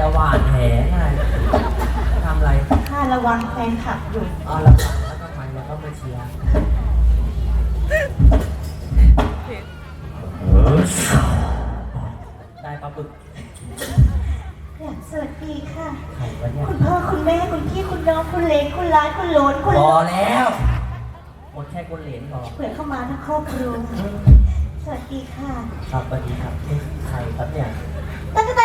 จะหวานแหไงทำอะไรข้าระวังแฟนขับอยู่เอาละฟังแล้วทำไมแล้วก็มาเชียร์ได้ปลาบึกอยากสวัสดีค่ะ ไข่วะเนี่ยคุณพ่อคุณแม่คุณพี่คุณน้องคุณเล็กคุณร้านคุณโหลนคุณพอแล้ว หมดแค่คนเหรียญพอเผื่อเข้ามาทั้งครอบครัวสวัสดีค่ะ ครับสวัสดีครับนี่ใครครับเนี่ย ตั๊กแต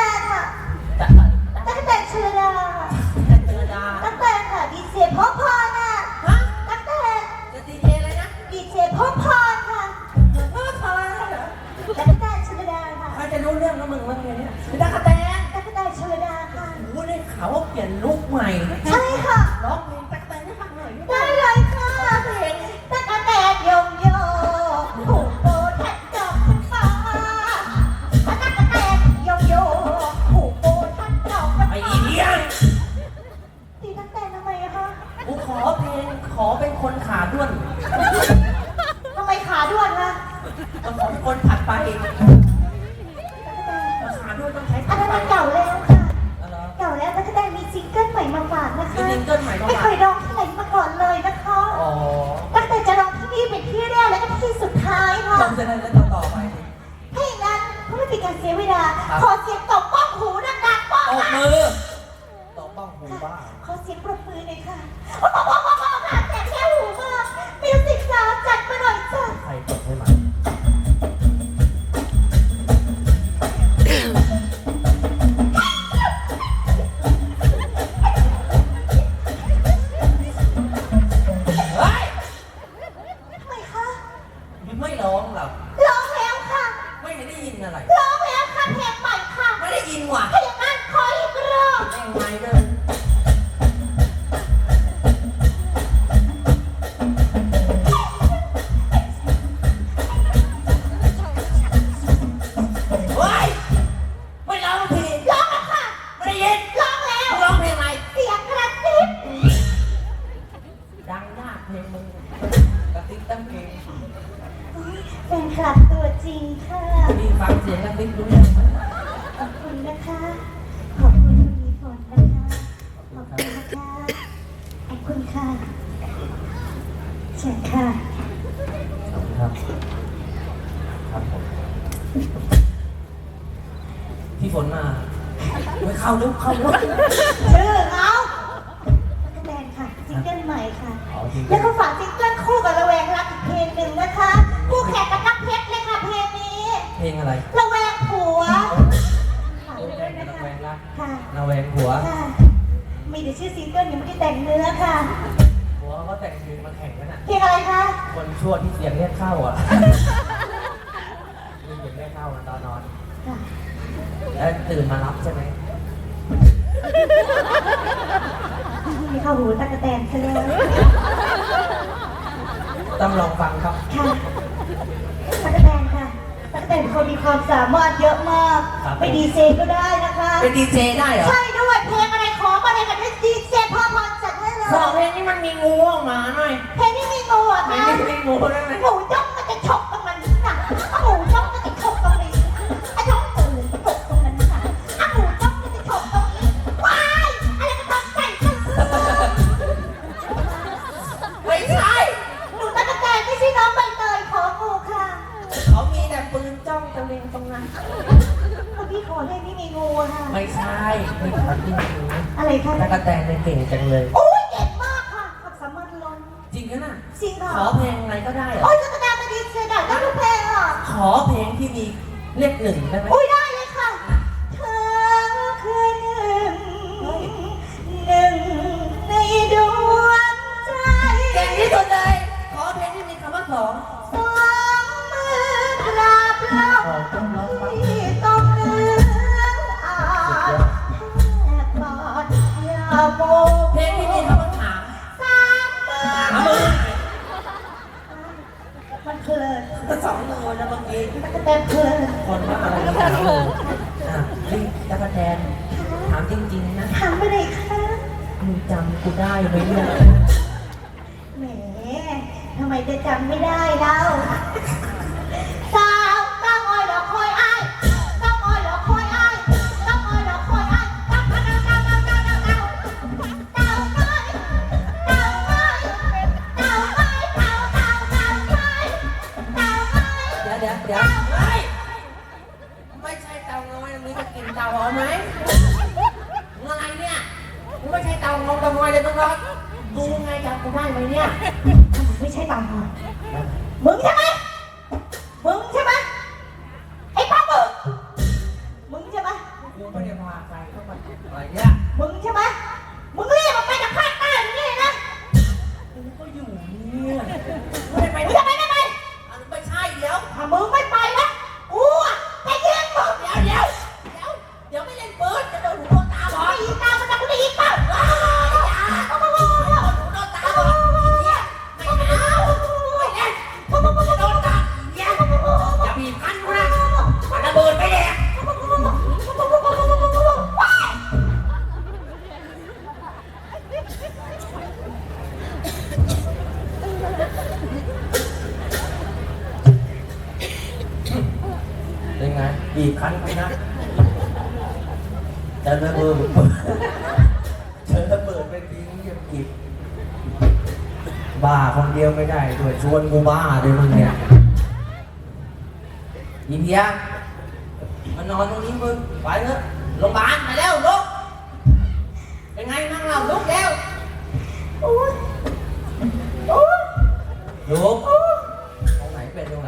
บ้า ขอเสียงปรบมือหน่อยค่ะ เสียงกระติ๊บรู้เรื่องไหมขอบคุณนะคะ ขอบคุณคุณมีฝนนะคะ ขอบคุณนะคะ ขอบคุณค่ะเชิญค่ะครับ ครับผมพี่ฝนมาไม่เข้าลุกเข้าลุกชื่อเอาคะแนนค่ะซิงเกิลใหม่ค่ะ อ๋อซิงเกิลแล้วก็ฝาก กิลยังไม่ได้แต่งเนื้อค่ะผัวเขาก็แต่งเพลงมาแข่งกันอะ เพลงอะไรคะคนชั่วที่เสียงเรียกเข้าอะมีเสียงเรียกเข้าอะตอนนอน ค่ะแล้วตื่นมารับใช่ไหมมีเข้าหูตะกะแตนซะแล้วต้องลองฟังครับ ค่ะตะกะแตนค่ะตะกะแตนเขามีความสามารถเยอะมาก ครับ ไปดีเจก็ได้นะคะ เป็นดีเจได้เหรอ ใช่ด้วยเพลงอะไรขอมาเลยกับดีเจ มันมีงูออกมาหน่อยเพลงนี้มีงูอะไม่คะมีงูได้ไหมหมูจ้องมันจะฉกตรงนั้นน่ะอะหมูจ้องมันจะฉกตรงนี้อะจ้องตื่นฉกตรงนั้นค่ะอะหมูจ้องมันจะฉกตรงนี้ว้ายอะไรก็ต้องใส่กันไม่ใช่หนูตะกะแตนไม่ใช่น้องใบเตยของูค่ะ เขามีแต่ปืนจ้องตะเล็งตรงนั้นเมื่อกี้ขอให้ไม่มีงูอะค่ะ ไม่ใช่ไม่ใช่ที่งูอะไรคะตะกะแตนเนี่ยเก่งจังเลย นจริงนะน่ะจริงค่ะขอเพลงอะไรก็ได้เหรอโอ้ยตะกะแตนมาดีเสียดายได้ทุกเพลงอะขอเพลงที่มีเลขหนึ่งได้ไหม อุ้ยได้ แต่เพื่อนคนว่าอะไรนะอะนี่ตะกะแตนถามจริงๆนะถามไปเลยค่ะมึงจำกูได้ไหมเนี่ยแหมทำไมจะจำไม่ได้เล่าสาวต้องอ้อยดอกคอยอ้ายต้องอ้อยดอกคอยอ้ายต้องอ้อยดอกคอยอ้ายต้องพันเดาเดาเดาเดาเดาเดาเดาเอ้ยเดาเอ้ยเดาเอ้ยเดาเดาเดาเอ้ยเดาเอ้ยเดาเอ้ย เดี๋ยวเดี๋ยวเดี๋ยว tâm thôi บีบครั้งไปนะจะระเบิดเจอระเบิดไปทิ้งเงียบกิบบ้าคนเดียวไม่ได้ด้วยชวนกูบ้าด้วยมึงเนี่ยยินเดียมันนอนตรงนี้มึงไปเถอะโรงพยาบาลมาแล้วลุกเป็นไงนั่งเราลุกแล้วลุกตรงไหนเป็นตรงไหน